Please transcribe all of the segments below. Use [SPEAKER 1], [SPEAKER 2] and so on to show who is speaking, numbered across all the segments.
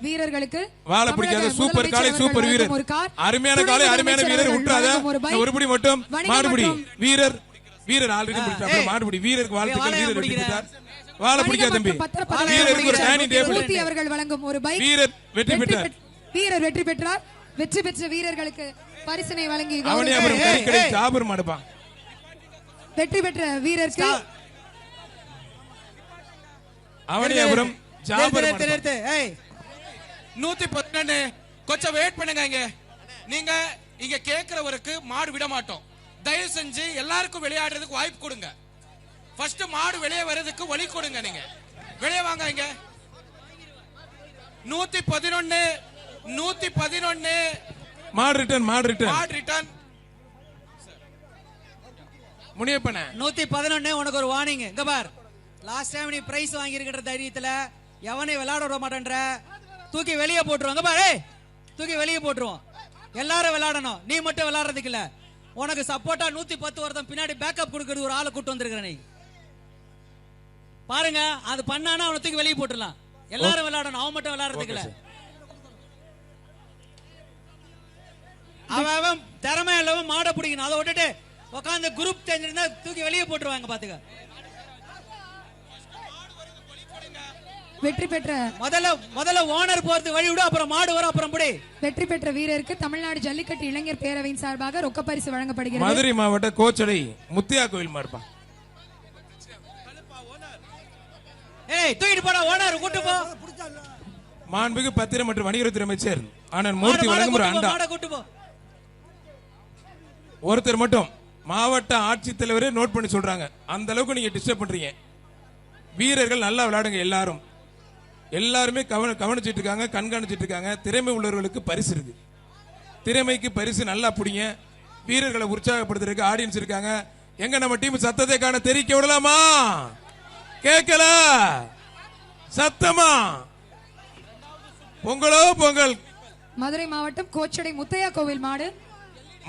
[SPEAKER 1] வீரர்களுக்கு
[SPEAKER 2] வாழை பிடிக்காத சூப்பர் காலை சூப்பர் வீரர். அருமையான காலை அருமையான வீரர் விட்டுறாத ஒருபடி மட்டும். வீரர். வீரர் ஆல்ரெடி வீரருக்கு வாழ்த்துக்கள். வீரர் வெற்றி
[SPEAKER 3] பிடிக்கிற?
[SPEAKER 2] பெற்றார். வாழை
[SPEAKER 1] வணிக
[SPEAKER 2] பிடிக்காத தம்பி.
[SPEAKER 1] மற்றும் பத்திரப்பதிவு
[SPEAKER 2] வீரருக்கு ஒரு
[SPEAKER 1] அமைச்சர்
[SPEAKER 2] டைனிங் டேபிள்
[SPEAKER 1] மூர்த்தி அவர்கள் வழங்கும் ஒரு பைக்.
[SPEAKER 2] வீரர் வெற்றி பெற்றார்.
[SPEAKER 1] வீரர் வெற்றி பெற்றார். வெற்றி பெற்ற வீரர்களுக்கு பரிசினை வழங்கி
[SPEAKER 2] அவனே
[SPEAKER 1] கௌரவ-
[SPEAKER 2] அப்புறம்
[SPEAKER 3] ஏய்,
[SPEAKER 2] கறிக்கடை
[SPEAKER 3] ஏய்.
[SPEAKER 2] சாபர் மாடுப்பான்.
[SPEAKER 1] வெற்றி பெற்ற வீரருக்கு
[SPEAKER 2] அவனே அப்புறம் ஜாபர்
[SPEAKER 3] நிறுத்து, நிறுத்து, ஏய்.
[SPEAKER 4] நூத்தி பதினொன்னு. கொஞ்சம் வெயிட் பண்ணுங்க இங்க. நீங்க இங்க கேக்குறவருக்கு மாடு விட மாட்டோம். தயவு செஞ்சு எல்லாருக்கும் விளையாடுறதுக்கு வாய்ப்பு கொடுங்க. ஃபர்ஸ்ட் மாடு வெளியே வர்றதுக்கு வழி கொடுங்க நீங்க. வெளியே வாங்க இங்க. நூத்தி பதினொன்னு நூத்தி பதினொன்னு.
[SPEAKER 2] மாடு ரிட்டர்ன் மாடு ரிட்டர்ன்
[SPEAKER 4] மாடு ரிட்டர்ன்
[SPEAKER 2] முனியப்பன.
[SPEAKER 3] நூத்தி பதினொன்னு உனக்கு ஒரு வார்னிங் இங்க பார். லாஸ்ட் டைம் நீ பிரைஸ் வாங்கி இருக்கிற தைரியத்துல எவனை விளையாட விட மாட்டேன்ற? தூக்கி வெளியே போட்டுருவோம். இங்க பாரு. தூக்கி வெளியே போட்டுருவோம். எல்லாரும் விளையாடணும். நீ மட்டும் விளையாடுறதுக்கு இல்ல. உனக்கு சப்போர்ட்டா நூத்தி பத்து ஒருத்தன் பின்னாடி பேக்கப் கொடுக்கறது ஒரு ஆளை கூட்டு வந்திருக்கிற நீ. பாருங்க அது பண்ணானா அவனை தூக்கி வெளியே போட்டுடலாம். எல்லாரும் விளையாடணும். அவன் மட்டும் விளையாடுறதுக்கு இல்ல. அவன் அவன் திறமை இல்லவன் மாடை பிடிக்கணும். அதை விட்டுட்டு உட்காந்து குரூப் தெரிஞ்சிருந்தா தூக்கி வெளியே போட்டுருவாங்க பாத்துக்க.
[SPEAKER 1] வெற்றி பெற்ற
[SPEAKER 3] முதல்ல முதல்ல ஓனர் போறது வழி விடு அப்புறம் மாடு வரும் அப்புறம் புடி.
[SPEAKER 1] வெற்றி பெற்ற வீரருக்கு தமிழ்நாடு ஜல்லிக்கட்டு இளைஞர் பேரவையின் சார்பாக ரொக்க பரிசு வழங்கப்படுகிறது.
[SPEAKER 2] மதுரை மாவட்ட கோச்சடை முத்தியா கோயில் மாடுப்பான்
[SPEAKER 3] ஏய் தூக்கிட்டு போடா ஓனர் கூட்டு போ.
[SPEAKER 2] மாண்புக்கு பத்திரம் மற்றும் வணிகத்துறை அமைச்சர்
[SPEAKER 3] மாடு,
[SPEAKER 2] மூர்த்தி
[SPEAKER 3] போ,
[SPEAKER 2] அண்டா. ஒருத்தர் மட்டும் மாவட்ட ஆட்சித்தலைவரே நோட் பண்ணி சொல்றாங்க. அந்த அளவுக்கு நீங்க டிஸ்டர்ப் பண்றீங்க. வீரர்கள் நல்லா விளையாடுங்க எல்லாரும். எல்லாருமே கவன கவனிச்சிட்டு இருக்காங்க கண்காணிச்சிட்டு இருக்காங்க திறமை உள்ளவர்களுக்கு பரிசு இருக்கு. திறமைக்கு பரிசு நல்லா பிடிங்க. வீரர்களை உற்சாகப்படுத்துறதுக்கு ஆடியன்ஸ் இருக்காங்க. எங்க நம்ம டீம் சத்தத்தை காண தெரிவிக்க விடலாமா? கேட்கல? சத்தமா? பொங்கலோ பொங்கல்.
[SPEAKER 1] மதுரை மாவட்டம் கோச்சடை முத்தையா கோவில் மாடு.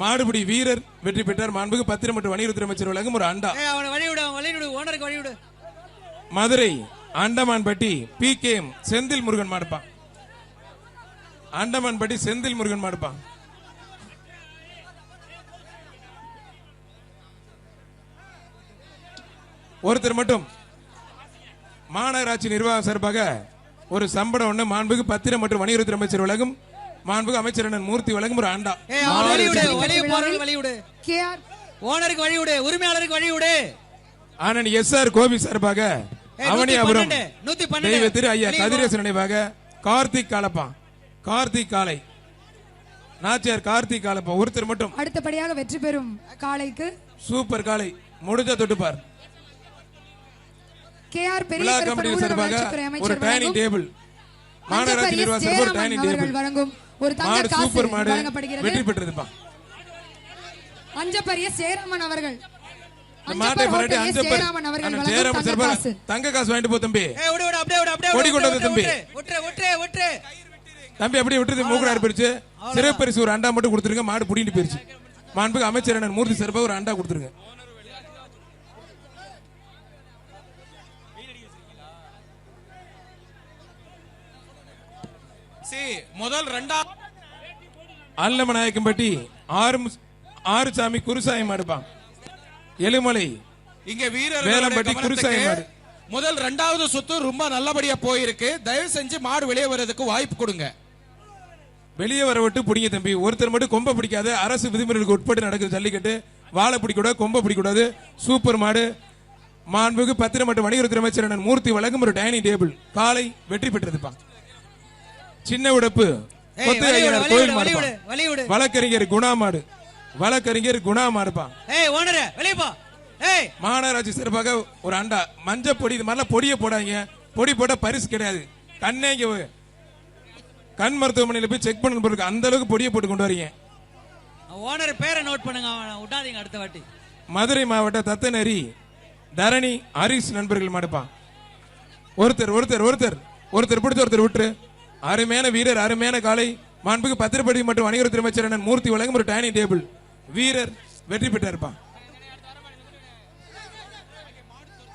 [SPEAKER 2] மாடுபிடி வீரர் வெற்றி பெற்றார். மாண்புக்கு பத்திரம் மற்றும் வணிகத்துறை அமைச்சர் வழங்கும் ஒரு அண்டா.
[SPEAKER 3] ஏய் அவனை வழி விடு அவன் வழி விடு ஓனருக்கு வழி விடு
[SPEAKER 2] Madurai Andamanpatti P K M Senthil Murugan மாடுப்பான். Andamanpatti Senthil Murugan மாடுப்பான். ஒருத்தர் மட்டும் மாநகராட்சி நிர்வாக சார்பாக ஒரு சம்பளம் ஒண்ணு மாண்புக்கு பத்திரம் மற்றும் வணிகத்துறை அமைச்சர் வழங்கும் மாண்புக்கு அமைச்சர் அண்ணன் மூர்த்தி வழங்கும் ஒரு
[SPEAKER 1] ஆர்.
[SPEAKER 3] ஓனருக்கு வழி விடு உரிமையாளருக்கு வழி விடு
[SPEAKER 2] அண்ணன் எஸ் ஆர் கோபி சார்பாக அவனியாபுரம்
[SPEAKER 3] 112, 112.
[SPEAKER 2] தெய்வ திரு ஐயா
[SPEAKER 3] வெளியே போ.
[SPEAKER 2] கதிரேசன் நினைவாக கார்த்திக் காலப்பான். கார்த்திக் காலை. நாச்சியார் கார்த்திக் காலப்பா ஒருத்தர் மட்டும்.
[SPEAKER 1] அடுத்தபடியாக வெற்றி பெறும் காளைக்கு
[SPEAKER 2] சூப்பர் காலை முடிஞ்ச தொட்டுப்பார்.
[SPEAKER 1] கே ஆர் பெரிய
[SPEAKER 2] சார்பாக ஒரு டைனிங் டேபிள். மாநகராட்சி ஒரு டைனிங் டேபிள்.
[SPEAKER 1] வழங்கும் ஒரு தங்க
[SPEAKER 2] மாடு
[SPEAKER 1] காசு
[SPEAKER 2] சூப்பர் மாடு வெற்றி பெற்றதுப்பா
[SPEAKER 1] அஞ்சப்பரிய சேராமன் அவர்கள். தங்க காசு.
[SPEAKER 2] தங்க காசு வாங்கிட்டு போ தம்பி.
[SPEAKER 3] விடு,
[SPEAKER 2] கொண்டு வந்து தம்பி. தம்பி அப்படியே விட்டுறது மூக்கடா போயிருச்சு சிறப்பு பரிசு ஒரு அண்டா மட்டும் கொடுத்துருங்க மாடு புடிங்கிட்டு போயிருச்சு. மாண்புக்கு அமைச்சர் அண்ணன் மூர்த்தி சார்பாக ஒரு அண்டா கொடுத்துருங்க.
[SPEAKER 4] சி முதல் ரெண்டா
[SPEAKER 2] அல்லமநாயக்கம்பட்டி ஆறு ஆறு சாமி குருசாமி மாடுப்பான் எலுமலை
[SPEAKER 4] இங்க வீரர்
[SPEAKER 2] மாடு.
[SPEAKER 4] முதல் ரெண்டாவது சுத்து ரொம்ப நல்லபடியா போயிருக்கு. தயவு செஞ்சு மாடு வெளியே வர்றதுக்கு வாய்ப்பு கொடுங்க.
[SPEAKER 2] வெளியே வர விட்டு பிடிங்க தம்பி. ஒருத்தர் மட்டும் கொம்ப பிடிக்காத அரசு விதிமுறைகளுக்கு உட்பட்டு நடக்குது ஜல்லிக்கட்டு. வாழை பிடிக்கூடாது கொம்ப பிடிக்கூடாது. சூப்பர் மாடு. மாண்புக்கு பத்திரம் மற்றும் வணிகத்துறை அமைச்சர் மூர்த்தி வழங்கும் ஒரு டைனிங் டேபிள். காலை வெற்றி பெற்றதுப்பா சின்ன உடப்பு. கோயில். வழக்கறிஞர் குணா மாடு. வழக்கறிஞர் குணா மாடுப்பா
[SPEAKER 3] ஏய் ஓனரே வெளிய போ. ஏய்.
[SPEAKER 2] மாநகராட்சி சிறப்பாக ஒரு அண்டா. மஞ்சள் பொடி இது மாதிரிலாம் பொடியை போடாங்க பொடி போட்டா பரிசு கிடையாது. கண்ணே இங்க. கண் மருத்துவமனையில போய் செக் பண்ண போறதுக்கு அந்த அளவுக்கு பொடியை போட்டு கொண்டு வரீங்க.
[SPEAKER 3] ஓனர் பேரை நோட் பண்ணுங்க விட்டாதீங்க அடுத்த வாட்டி.
[SPEAKER 2] மதுரை மாவட்ட தத்தநரி தரணி ஹரிஸ் நண்பர்கள் மாடுப்பான். ஒருத்தர் ஒருத்தர் ஒருத்தர். ஒருத்தர் பிடிச்ச ஒருத்தர் விட்டுரு. அருமையான வீரர் அருமையான காலை மாண்புக்கு பத்திரப்படி மற்றும் வணிகத்துறை அமைச்சர் மூர்த்தி வழங்கும் ஒரு டைனிங் டேபிள் வீரர் வெற்றி பெற்றிருப்பான்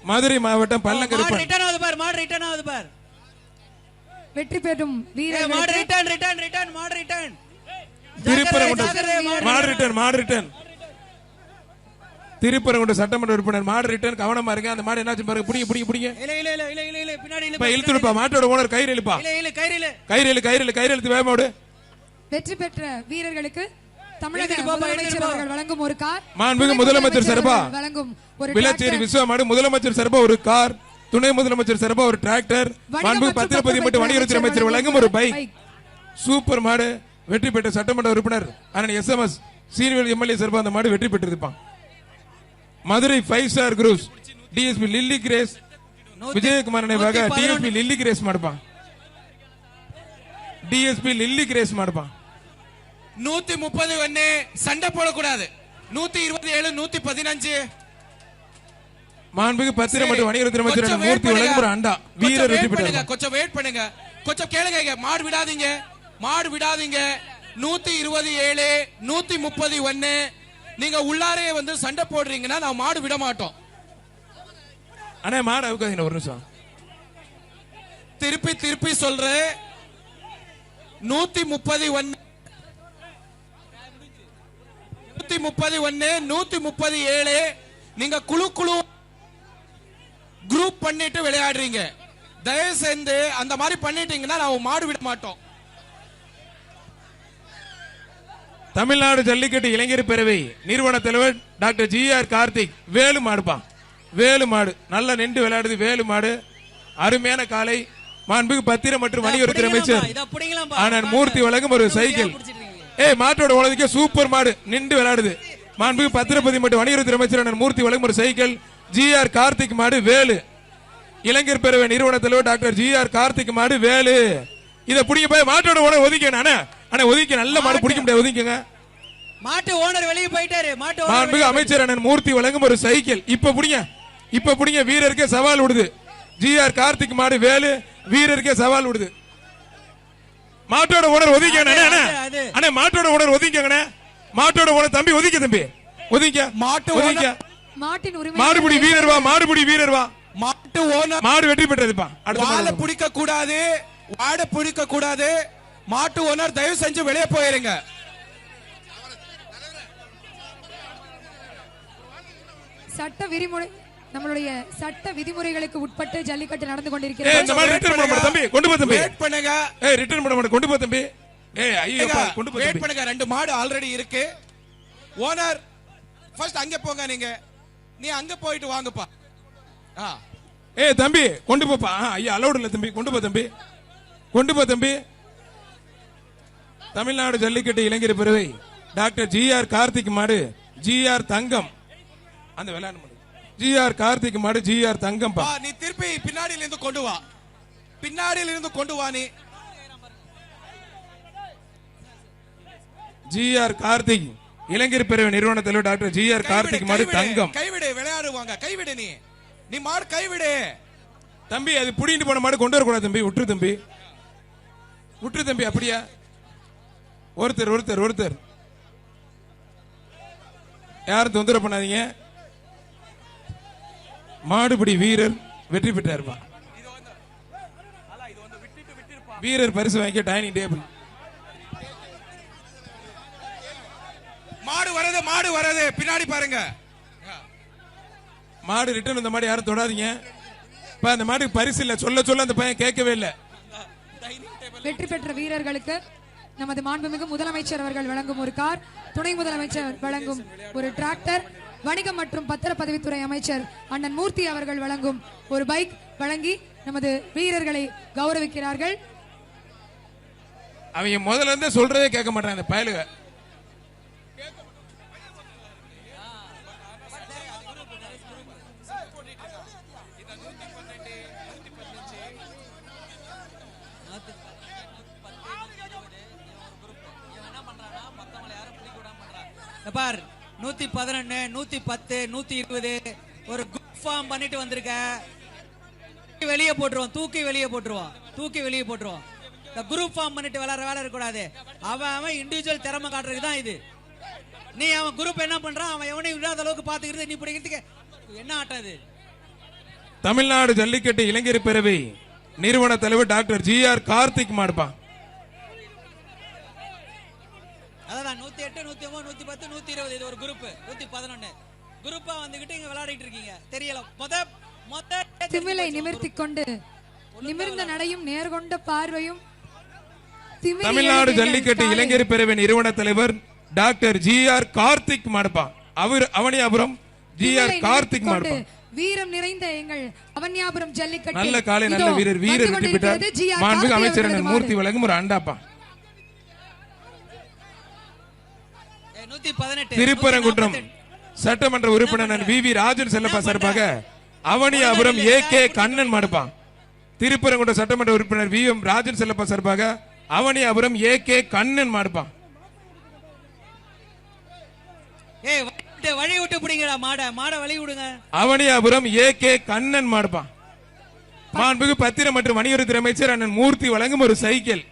[SPEAKER 2] மதுரை மாவட்டம்
[SPEAKER 3] மாடு மாடு பார்.
[SPEAKER 1] வெற்றி பெறும்
[SPEAKER 3] மாடு
[SPEAKER 1] வீரர்களுக்கு
[SPEAKER 3] ரிட்டர்ன் ரிட்டர்ன் ரிட்டர்ன் மாடு ரிட்டர்ன்
[SPEAKER 2] திருப்பரங்குன்றம் மாடு ரிட்டர்ன் மாடு சட்டமன்ற உறுப்பினர் மாடு ரிட்டர்ன் கவனமா இருங்க. அந்த மாடு என்னாச்சு பாருங்க பிடிங்க பிடிங்க பிடிங்க.
[SPEAKER 3] இல்ல இல்ல இல்ல இல்ல இல்ல இல்ல பின்னாடி
[SPEAKER 2] இப்ப
[SPEAKER 3] இல்ல
[SPEAKER 2] இழுத்துடுப்பா மாட்டோட ஓனர் கயிறு இழுப்பா.
[SPEAKER 3] இல்ல இல்ல கயிறு
[SPEAKER 2] கயிறு இழு கயிறு இழு கயிறு இழுத்து
[SPEAKER 1] வெற்றி பெற்ற வீரர்களுக்கு வழங்கும் ஒரு கார்
[SPEAKER 2] மாண்புமிகு
[SPEAKER 1] துணை
[SPEAKER 2] முதலமைச்சர் சார்பா
[SPEAKER 1] வழங்கும் ஒரு
[SPEAKER 2] விளாச்சேரி
[SPEAKER 1] டிராக்டர்,
[SPEAKER 2] விஸ்வமாடு முதலமைச்சர் சார்பா ஒரு கார் துணை முதலமைச்சர் சார்பா ஒரு டிராக்டர் மாண்பு பத்திரப்பதி மற்றும் வணிகத்துறை அமைச்சர் வழங்கும் ஒரு பைக். சூப்பர் மாடு வெற்றி பெற்ற சட்டமன்ற உறுப்பினர் அண்ணன் S M S. Senior MLA சார்பா அந்த மாடு வெற்றி பெற்றிருப்பான். Madurai five star Cruz DSP Lily Grace நினைவாக
[SPEAKER 3] பதினொன்னு.
[SPEAKER 2] டிஎஸ்பி லில்லி கிரேஸ் மாடுப்பான் டிஎஸ்பி லில்லி கிரேஸ் மாடுப்பான்.
[SPEAKER 4] நூத்தி முப்பது ஒண்ணு. சண்டை போடக்கூடாது. நூத்தி இருபத்தி ஏழு நூத்தி பதினஞ்சு.
[SPEAKER 2] மாண்புக்கு பத்திரம் மற்றும் வணிகத்துறை அமைச்சர் மூர்த்தி
[SPEAKER 4] பண்ணுங்க.
[SPEAKER 2] அண்டா. வீரர் வெற்றி பெற்றார்
[SPEAKER 4] கொஞ்சம் வெயிட் பண்ணுங்க. கொஞ்சம் கேளுங்க. மாடு விடாதீங்க. மாடு விடாதீங்க. நூத்தி இருபது ஏழு நூத்தி முப்பது ஒண்ணு. நீங்க உள்ளாரே வந்து சண்டை போடுறீங்கன்னா நான் மாடு விட மாட்டோம்.
[SPEAKER 2] அண்ணா மாடு அவுக்காதீங்க ஒரு நிமிஷம்.
[SPEAKER 4] திருப்பி திருப்பி சொல்றேன். நூத்தி முப்பது ஒன்னு முப்பது ஒன்னு நூத்தி முப்பது ஏழு. நீங்க குழு குழு குரூப் பண்ணிட்டு விளையாடுறீங்க. தயவு செஞ்சு அந்த மாதிரி பண்ணிட்டீங்கன்னா நான் மாடு விட மாட்டோம்.
[SPEAKER 2] தமிழ்நாடு ஜல்லிக்கட்டு இளைஞர் பேரவை நிறுவன தலைவர் doctor G R Karthik Velu மாடுப்பா. வேலு மாடு நல்லா நின்று விளையாடுது வேலு மாடு. அருமையான காலை. மாண்புக்கு பத்திரம் மற்றும் வணிகத்துறை அமைச்சர் அண்ணன் மூர்த்தி வழங்கும் ஒரு சைக்கிள். ஏய் மாட்டோட உலகத்துக்கே சூப்பர் மாடு நின்று விளையாடுது. மாண்புக்கு பத்திரப்பதி மற்றும் வணிகத்துறை அமைச்சர் மூர்த்தி வழங்கும் ஒரு சைக்கிள் ஜி ஆர் கார்த்திக் மாடு வேலு. இளைஞர் பேரவை நிறுவன தலைவர் டாக்டர் ஜி ஆர் கார்த்திக் மாடு வேலு. இத புடிங்க போய் மாட்டோட உணவு ஒதுக்கணும் அண்ணா. அண்ணா ஒதுக்க நல்ல மாடு பிடிக்க முடியாது ஒதுக்குங்க
[SPEAKER 3] மாட்டு ஓனர் வெளிய போயிட்டாரு. மாட்டு வெளிய
[SPEAKER 2] அமைச்சர் அண்ணன் மூர்த்தி வழங்கும் ஒரு சைக்கிள். இப்ப புடிங்க இப்ப புடிங்க வீரருக்கே சவால் விடுது. ஜி ஆர் கார்த்திக் மாடு வேலு வீரருக்கே சவால் விடுது. மாட்டோட உணர் ஒதுங்க அண்ணா மாட்டோட உணர் ஒதுங்க மாட்டோட உணர் தம்பி ஒதுக்க தம்பி. ஒதுங்க.
[SPEAKER 4] மாட்டு
[SPEAKER 2] ஒதுங்க.
[SPEAKER 4] owner-
[SPEAKER 1] மாட்டின் உரிமை
[SPEAKER 2] மாடுபிடி வீரர் வா மாடுபிடி வீரர் வா.
[SPEAKER 4] மாட்டு ஓனர்
[SPEAKER 2] மாடு வெற்றி பெற்றதுப்பா. அடுத்த
[SPEAKER 4] வாழை. பிடிக்க கூடாது வாடை பிடிக்க கூடாது மாட்டு ஓனர் தயவு செஞ்சு வெளியே போயிருங்க.
[SPEAKER 1] சட்ட விதிமுறை நம்மளுடைய சட்ட விதிமுறைகளுக்கு உட்பட்டு ஜல்லிக்கட்டு நடந்து கொண்டிருக்கிறது.
[SPEAKER 2] இந்த மாதிரி ரிட்டர்ன் பண்ண மாட்டேன் தம்பி. கொண்டு போ தம்பி.
[SPEAKER 4] வெயிட் பண்ணுங்க.
[SPEAKER 2] ஏய் ரிட்டர்ன் பண்ண. மாட்டேன் கொண்டு போ தம்பி. ஏய் ஐயோ கொண்டு போ
[SPEAKER 4] வெயிட் பண்ணுங்க. ரெண்டு மாடு ஆல்ரெடி இருக்கு. ஓனர் ஃபர்ஸ்ட் அங்க போங்க நீங்க. நீ அங்க போயிட்டு வாங்கப்பா. ஆ.
[SPEAKER 2] ஏய் தம்பி கொண்டு போப்பா. ஆ, ஐயா அலௌட் இல்ல தம்பி. கொண்டு போ தம்பி. கொண்டு போ தம்பி. தமிழ்நாடு ஜல்லிக்கட்டு இளைஞர் பேரவை டாக்டர் ஜி ஆர் கார்த்திக் மாடு ஜி ஆர் தங்கம். அந்த விளையாடு மாடு ஜி ஆர் கார்த்திக் மாடு ஜி ஆர் தங்கம்
[SPEAKER 4] நீ திருப்பி பின்னாடியில இருந்து கொண்டு வா. பின்னாடியில இருந்து கொண்டு வா நீ.
[SPEAKER 2] ஜி ஆர் கார்த்திக் இளைஞர் பேரவை நிறுவன தலைவர் டாக்டர் ஜி ஆர் கார்த்திக் மாடு தங்கம்.
[SPEAKER 4] கைவிடு விளையாடுவாங்க. கைவிடு நீ. நீ மாடு கைவிடு.
[SPEAKER 2] தம்பி அது புடிங்கிட்டு போன மாடு கொண்டு வரக்கூடாது தம்பி. விட்டுரு தம்பி. விட்டுரு தம்பி அப்படியா? ஒருத்தர் ஒருத்தர் ஒருத்தர். யாரும் தொந்தரவு பண்ணாதீங்க. மாடுபிடி வீரர் வெற்றி பெற்றாருப்பா வீரர் பரிசு வாங்கிக்க டைனிங் டேபிள்.
[SPEAKER 4] மாடு வரது மாடு வரது பின்னாடி பாருங்க.
[SPEAKER 2] மாடு ரிட்டர்ன் இந்த மாடு யாரும் தொடாதீங்க. இப்ப அந்த மாட்டுக்கு பரிசு இல்ல. சொல்ல சொல்ல அந்த பையன் கேட்கவே இல்லை.
[SPEAKER 1] வெற்றி பெற்ற வீரர்களுக்கு நமது மாண்புமிகு முதலமைச்சர் அவர்கள் வழங்கும் ஒரு கார் துணை முதலமைச்சர் வழங்கும் ஒரு டிராக்டர் வணிகம் மற்றும் பத்திரப்பதிவுத்துறை அமைச்சர் அண்ணன் மூர்த்தி அவர்கள் வழங்கும் ஒரு பைக் வழங்கி நமது வீரர்களை கௌரவிக்கிறார்கள்.
[SPEAKER 2] அவங்க முதல்ல இருந்தே சொல்றதே கேட்க மாட்டாங்க பயலுக.
[SPEAKER 3] பார் நூத்தி பதினொன்னு நூத்தி பத்து நூத்தி இருபது ஒரு குரூப் ஃபார்ம் பண்ணிட்டு வந்திருக்க. வெளியே போட்டுருவோம் தூக்கி வெளியே போட்டுருவோம் தூக்கி வெளியே போட்டுருவோம். இந்த குரூப் ஃபார்ம் பண்ணிட்டு விளாட்ற வேலை இருக்கக்கூடாது. அவன் அவன் இண்டிவிஜுவல் திறமை காட்டுறதுக்கு தான் இது. நீ அவன் குரூப் என்ன பண்றான்? அவன் எவனையும் விடாத அளவுக்கு பாத்துக்கிறது நீ பிடிக்கிறதுக்கு என்ன ஆட்டம் இது?
[SPEAKER 2] தமிழ்நாடு ஜல்லிக்கட்டு இளைஞர் பேரவை நிறுவன தலைவர் டாக்டர் ஜி ஆர் கார்த்திக்
[SPEAKER 3] மாடுப்பான். எட்டு நூத்தி பத்து நூத்தி இருபது. இது ஒரு குரூப் நூத்தி பதினொன்னு. குரூப்பா வந்துகிட்டு இங்க விளையாடிட்டு இருக்கீங்க. தெரியல. மொத மொத்த
[SPEAKER 1] திமிலை நிமிர்த்திக் கொண்டு நிமிர்ந்த நடையும் நேர்கொண்ட பார்வையும்
[SPEAKER 2] தமிழ்நாடு ஜல்லிக்கட்டு. இளைஞர் பிரிவு நிறுவன தலைவர் டாக்டர் ஜி ஆர் கார்த்திக் மாடுப்பா. அவர் அவனியாபுரம் ஜி ஆர் கார்த்திக் மாடுப்பா.
[SPEAKER 1] வீரம் நிறைந்த எங்கள் அவன்யாபுரம் ஜல்லிக்கட்டு.
[SPEAKER 2] நல்ல காலை நல்ல வீரர் வீரர். மாண்புமிகு
[SPEAKER 1] கார்த்தி
[SPEAKER 2] அமைச்சர். மூர்த்தி வழங்கும் ஒரு அண்டாப்பா. திருப்பரங்குன்றம். சட்டமன்ற உறுப்பினர் வி வி ராஜன் செல்லப்பா சார்பாக அவனியாபுரம் ஏ கே கண்ணன் மாடுப்பா. திருப்பரங்குன்றம் சட்டமன்ற உறுப்பினர் வி எம் ராஜன் செல்லப்பா சார்பாக அவனியாபுரம் ஏ கே கண்ணன் மாடுப்பா.
[SPEAKER 3] ஏய் வழி விட்டு பிடிங்கடா மாட. மாட வழி விடுங்க.
[SPEAKER 2] அவனியாபுரம் ஏ கே கண்ணன் மாடுப்பா. மாண்புகு பத்திரம் மற்றும் வணிகத்துறை அமைச்சர் அண்ணன் மூர்த்தி வழங்கும் ஒரு சைக்கிள்.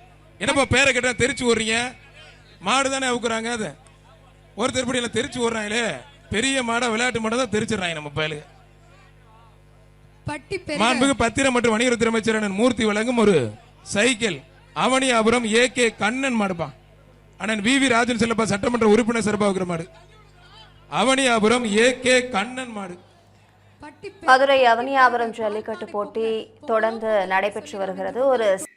[SPEAKER 2] என்னப்பா பேரை கேட்டா தெரிச்சு ஓடுறீங்க? மாடு தானே அவுக்குறாங்க அது? ஒருத்தர் இப்படி எல்லாம் தெரிச்சு ஓடுறாங்களே? பெரிய மாடா விளையாட்டு மாடை தான் தெரிச்சிடுறாங்க நம்ம பயலுக்கு
[SPEAKER 1] பட்டி பெருக
[SPEAKER 2] மாண்புகு பத்திரம் மற்றும் வணிகத்துறை அமைச்சர் மூர்த்தி வழங்கும் ஒரு cycle. Avaniyapuram A K Kannan மாடுப்பா அண்ணன் வி வி ராஜன் செல்லப்பா சட்டமன்ற உறுப்பினர் சிறப்பாக இருக்கிற மாடு. அவனியாபுரம் ஏ கே கண்ணன் மாடு.
[SPEAKER 5] மதுரை அவனியாபுரம் ஜல்லிக்கட்டு போட்டி தொடர்ந்து நடைபெற்று வருகிறது. ஒரு